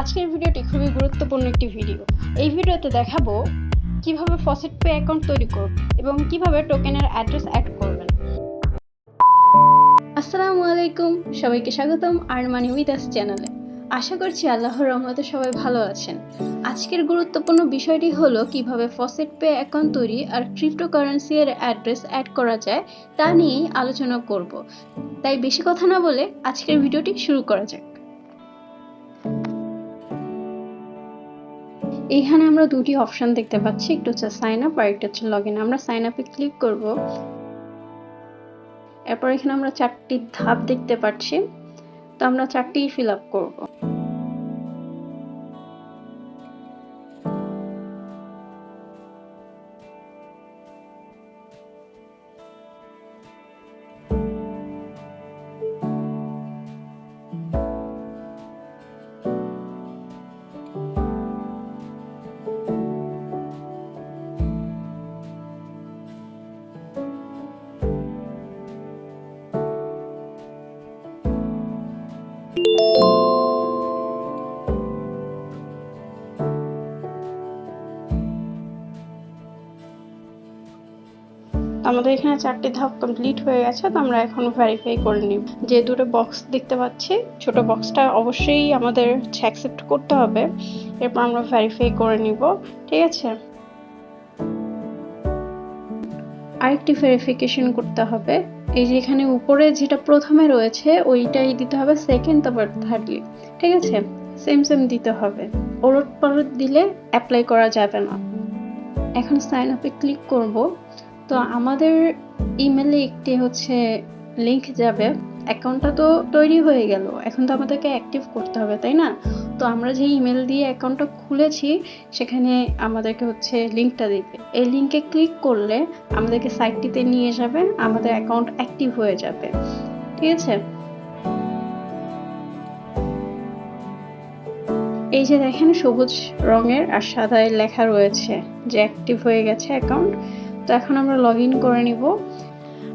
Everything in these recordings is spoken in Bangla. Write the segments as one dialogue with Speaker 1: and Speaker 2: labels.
Speaker 1: আজকের ভিডিওটি খুবই গুরুত্বপূর্ণ একটি ভিডিও। এই ভিডিওতে দেখাবো কীভাবে ফসেট পে অ্যাকাউন্ট তৈরি করব এবং কীভাবে টোকেনের অ্যাড্রেস অ্যাড করবেন। আসসালামু আলাইকুম, সবাইকে স্বাগতম আর মানি উইথ আস চ্যানেলে। আশা করছি আল্লাহর রহমতে সবাই ভালো আছেন। আজকের গুরুত্বপূর্ণ বিষয়টি হলো কীভাবে ফসেট পে অ্যাকাউন্ট তৈরি আর ক্রিপ্টোকারেন্সি এর অ্যাড্রেস অ্যাড করা যায় তা নিয়েই আলোচনা করব। তাই বেশি কথা না বলে আজকের ভিডিওটি শুরু করা যাক। এইখানে আমরা দুটি অপশন দেখতে পাচ্ছি, একটু হচ্ছে সাইন আপ আর একটা হচ্ছে লগ ইন আমরা সাইন আপে ক্লিক করব। এরপর এখানে আমরা চারটি ধাপ দেখতে পাচ্ছি। তো আমরা চারটি ফিল আপ করব। আমাদের এখানে চারটি ধাপ কমপ্লিট হয়ে গেছে, তো আমরা এখন ভেরিফাই করে নিব। যে দুটো বক্স দেখতে পাচ্ছি, ছোট বক্সটা অবশ্যই আমাদের অ্যাকসেপ্ট করতে হবে, এরপর আমরা ভেরিফাই করে নিব, ঠিক আছে? আরেকটি ভেরিফিকেশন করতে হবে, এই যে এখানে উপরে যেটা প্রথমে রয়েছে, ওইটাই দিতে হবে সেকেন্ড তারপর থার্ডলি ঠিক আছে? সেম সেম দিতে হবে। ওলট পালট দিলে অ্যাপ্লাই করা যাবে না। এখন সাইন আপে ক্লিক করব। তো আমাদের ইমেলে একটি হচ্ছে লিংক যাবে। অ্যাকাউন্টটা তো তৈরি হয়ে গেল। এখন তো আমাদেরকে অ্যাক্টিভ করতে হবে, তাই না? তো আমরা যে ইমেল দিয়ে অ্যাকাউন্টটা খুলেছি, সেখানে আমাদেরকে হচ্ছে লিঙ্কটা দিবে। এই লিঙ্কে ক্লিক করলে আমাদেরকে সাইটটিতে নিয়ে যাবে, আমাদের অ্যাকাউন্ট অ্যাক্টিভ হয়ে যাবে। ঠিক আছে? এই যে দেখেন, সবুজ রঙের আর সাদায় লেখা রয়েছে যে অ্যাক্টিভ হয়ে গেছে অ্যাকাউন্ট তো এখন আমরা লগ ইন করে নিব।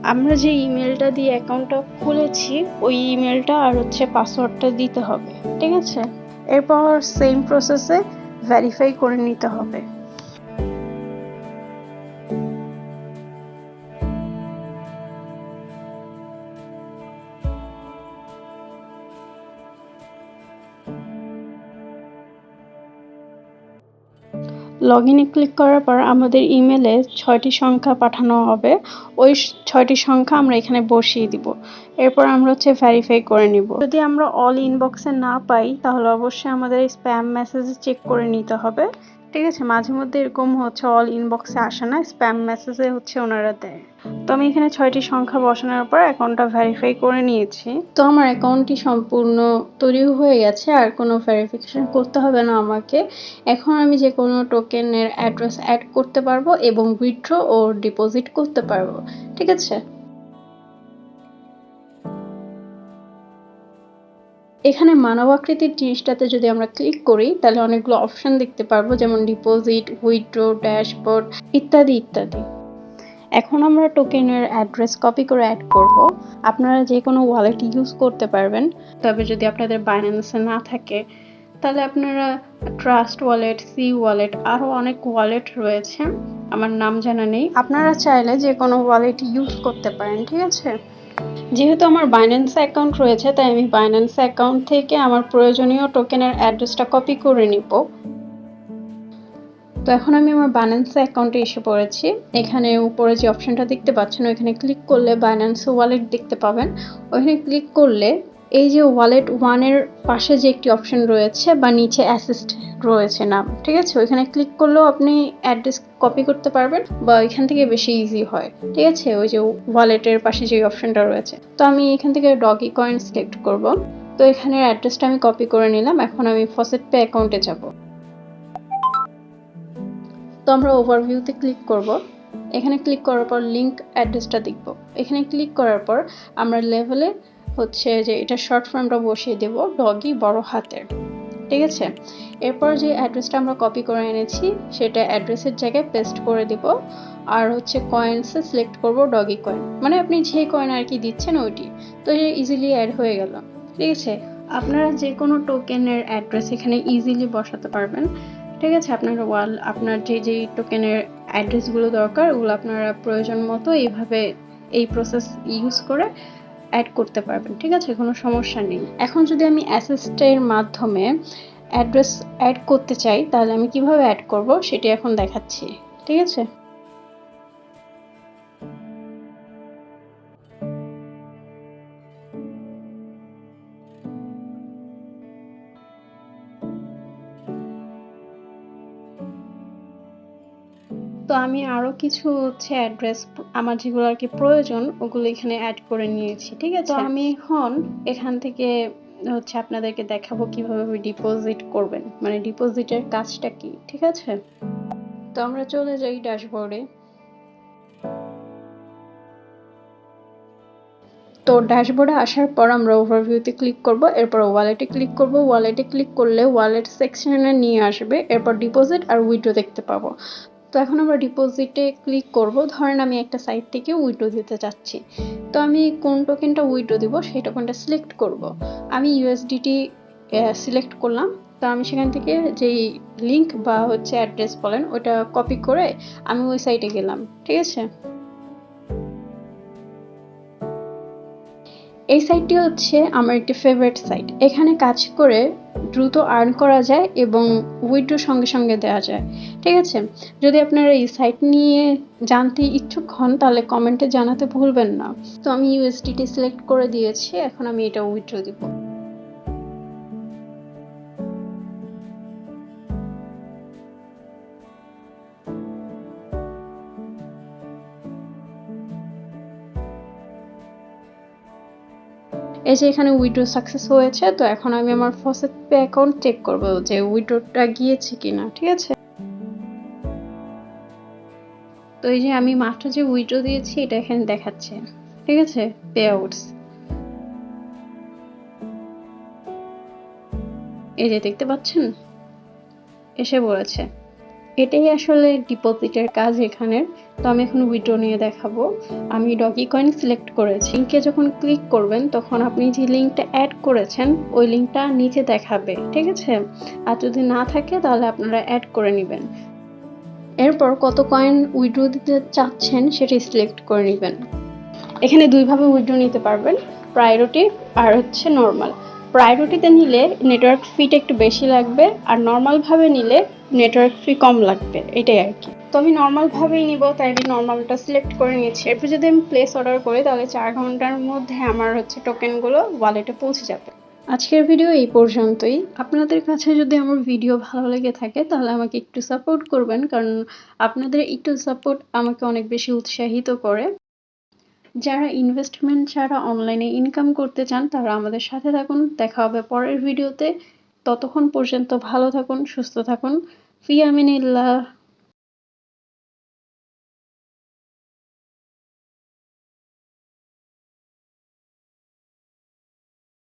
Speaker 1: আমরা যে ইমেলটা দিয়ে অ্যাকাউন্টটা খুলেছি, ওই ইমেলটা আর হচ্ছে পাসওয়ার্ডটা দিতে হবে, ঠিক আছে? এরপর সেম প্রসেসে ভেরিফাই করে নিতে হবে। লগ ইনে ক্লিক করার পর আমাদের ইমেলে ছয়টি সংখ্যা পাঠানো হবে। ওই ছয়টি সংখ্যা আমরা এখানে বসিয়ে দিব। এরপর আমরা হচ্ছে ভেরিফাই করে নিব। যদি আমরা অল ইনবক্সে না পাই, তাহলে অবশ্যই আমাদের স্প্যাম মেসেজ চেক করে নিতে হবে। ঠিক আছে, মাঝে মধ্যে এরকম হচ্ছে অল ইনবক্সে আসে না স্প্যাম মেসেজে হচ্ছে ওনারা দেয়। তো আমি এখানে ছয়টি সংখ্যা বসানোর পর অ্যাকাউন্টটা ভেরিফাই করে নিয়েছি। তো আমার অ্যাকাউন্টটি সম্পূর্ণ তৈরি হয়ে গেছে, আর কোনো ভেরিফিকেশন করতে হবে না আমাকে। এখন আমি যে কোনো টোকেনের অ্যাড্রেস অ্যাড করতে পারব এবং উইথড্র ও ডিপোজিট করতে পারব, ঠিক আছে? এখানে মানব আকৃতির জিনিসটাতে যদি আমরা ক্লিক করি, তাহলে অনেকগুলো অপশন দেখতে পারব, যেমন ডিপোজিট উইথড্র ড্যাশবোর্ড ইত্যাদি ইত্যাদি। এখন আমরা টোকেনের অ্যাড্রেস কপি করে অ্যাড করব। আপনারা যে কোনো ওয়ালেট ইউজ করতে পারবেন। তবে যদি আপনাদের বাইন্যান্সে না থাকে, তাহলে আপনারা ট্রাস্ট ওয়ালেট সি ওয়ালেট আরও অনেক ওয়ালেট রয়েছে। আমার নাম জানা নেই। আপনারা চাইলে যে কোনো ওয়ালেট ইউজ করতে পারেন, ঠিক আছে? যেহেতু আমার বাইন্যান্স অ্যাকাউন্ট রয়েছে, তাই আমি বাইন্যান্স অ্যাকাউন্ট থেকে আমার প্রয়োজনীয় টোকেনের অ্যাড্রেসটা কপি করে নিব। তো এখন আমি আমার বাইন্যান্স অ্যাকাউন্টে এসে পড়েছি। এখানে উপরে যে অপশনটা দেখতে পাচ্ছেন, ওইখানে ক্লিক করলে বাইন্যান্স ওয়ালেট দেখতে পাবেন। ওইখানে ক্লিক করলে এই যে ওয়ালেট ওয়ানের পাশে যে একটি অপশন রয়েছে বা নিচে অ্যাসিস্ট রয়েছে নাম, ঠিক আছে? ওইখানে ক্লিক করলেও আপনি অ্যাড্রেস কপি করতে পারবেন বা ওইখান থেকে বেশি ইজি হয়, ঠিক আছে? ওই যে ওয়ালেটের পাশে যে অপশনটা রয়েছে। তো আমি এখান থেকে ডগি কয়েন সিলেক্ট করব। তো এখানের অ্যাড্রেসটা আমি কপি করে নিলাম, এখন আমি ফসেট পে অ্যাকাউন্টে যাব। তো আমরা ওভারভিউতে ক্লিক করব। এখানে ক্লিক করার পর লিঙ্ক অ্যাড্রেসটা দেখব। এখানে ক্লিক করার পর আমরা লেভেলে হচ্ছে যে এটা শর্ট ফর্মটা বসিয়ে দেব ডগি বড় হাতের। ঠিক আছে? এরপর যে অ্যাড্রেসটা আমরা কপি করে এনেছি, সেটা অ্যাড্রেসের জায়গায় পেস্ট করে দিব। আর হচ্ছে কয়েন্সে সিলেক্ট করব ডগি কয়েন মানে আপনি যে কয়েন আর কি দিচ্ছেন ওইটি। তো ইজিলি অ্যাড হয়ে গেল। ঠিক আছে? আপনারা যে কোনো টোকেনের অ্যাড্রেস এখানে ইজিলি বসাতে পারবেন। ঠিক আছে? আপনার ওয়াল আপনার যে যেই টোকেনের অ্যাড্রেসগুলো দরকার, ওগুলো আপনারা প্রয়োজন মতো এইভাবে এই প্রসেস ইউজ করে অ্যাড করতে পারবেন, ঠিক আছে? কোনো সমস্যা নেই। এখন যদি আমি অ্যাসিস্টের মাধ্যমে অ্যাড্রেস অ্যাড করতে চাই, তাহলে আমি কীভাবে অ্যাড করব? সেটি এখন দেখাচ্ছি, ঠিক আছে? তো আমি আরও কিছু হচ্ছে অ্যাড্রেস আমার যেগুলো আর কি প্রয়োজন ওগুলো এখানে অ্যাড করে নিয়েছি ঠিক আছে? আমি এখন এখান থেকে হচ্ছে আপনাদেরকে দেখাবো কীভাবে ডিপোজিট করবেন। মানে ডিপোজিটের কাজটা কি ঠিক আছে? তো আমরা চলে যাই ড্যাশবোর্ডে তো ড্যাশবোর্ডে আসার পর আমরা ওভারভিউতে ক্লিক করব এরপর ওয়ালেটে ক্লিক করব। ওয়ালেটে ক্লিক করলে ওয়ালেট সেকশনে নিয়ে আসবে এরপর ডিপোজিট আর উইথড্র দেখতে পাবো। এখন আমরা ডিপোজিটে ক্লিক করব। ধরেন আমি একটা সাইট থেকে উইথড্র দিতে চাচ্ছি। তো আমি কোন টোকেনটা উইথড্র দিব সেই টোকেনটা সিলেক্ট করব। আমি ইউএসডিটি সিলেক্ট করলাম। তো আমি সেখান থেকে যেই লিঙ্ক বা হচ্ছে অ্যাড্রেস বলেন ওটা কপি করে আমি ওই সাইটে গেলাম। ঠিক আছে? এই সাইটটি হচ্ছে আমার একটি ফেভারিট সাইট এখানে কাজ করে দ্রুত আর্ন করা যায় এবং উইড্রো সঙ্গে সঙ্গে দেওয়া যায়। ঠিক আছে? যদি আপনারা এই সাইট নিয়ে জানতে ইচ্ছুক হন, তাহলে কমেন্টে জানাতে ভুলবেন না। তো আমি ইউএসডিটি সিলেক্ট করে দিয়েছি, এখন আমি এটা উইথড্র দিব। এই যে এখানে উইড্রো সাকসেস হয়েছে, তো এখন আমি আমার ফসেট পে অ্যাকাউন্ট চেক করব যে উইড্রোটা গিয়েছে কিনা, ঠিক আছে? তো এই যে আমি মাত্র যে উইড্রো দিয়েছি, এটা এখানে দেখাচ্ছে, ঠিক আছে? পে আউটস এই যে দেখতে পাচ্ছেন? এসে বলেছে এটাই আসলে ডিপোজিটের কাজ এখানের। তো আমি এখন উইড্রো নিয়ে দেখাবো। আমি ডগি কয়েন সিলেক্ট করেছি। লিঙ্কে যখন ক্লিক করবেন, তখন আপনি যে লিঙ্কটা অ্যাড করেছেন, ওই লিঙ্কটা নিচে দেখাবে, ঠিক আছে? আর যদি না থাকে, তাহলে আপনারা অ্যাড করে নেবেন। এরপর কত কয়েন উইড্রো দিতে চাচ্ছেন, সেটি সিলেক্ট করে নেবেন। এখানে দুইভাবে উইড্রো নিতে পারবেন। প্রায়োরিটি আর হচ্ছে নর্মাল প্রায়োরিটিতে নিলে নেটওয়ার্ক ফিটা একটু বেশি লাগবে আর নর্মালভাবে নিলে নেটওয়ার্ক ফি কম লাগবে, এটাই আর কি। তো আমি নর্মালভাবেই নিব তাই আমি নর্মালটা সিলেক্ট করে নিয়েছি এরপর যদি আমি প্লেস অর্ডার করি, তাহলে চার ঘণ্টার মধ্যে আমার হচ্ছে টোকেনগুলো ওয়ালেটে পৌঁছে যাবে। আজকের ভিডিও এই পর্যন্তই। আপনাদের কাছে যদি আমার ভিডিও ভালো লেগে থাকে, তাহলে আমাকে একটু সাপোর্ট করবেন, কারণ আপনাদের একটু সাপোর্ট আমাকে অনেক বেশি উৎসাহিত করে। যারা ইনভেস্টমেন্ট ছাড়া অনলাইনে ইনকাম করতে চান, তারা আমাদের সাথে থাকুন। দেখা হবে পরের ভিডিওতে ততক্ষণ পর্যন্ত ভালো থাকুন, সুস্থ থাকুন। ফি আমিনিল্লাহ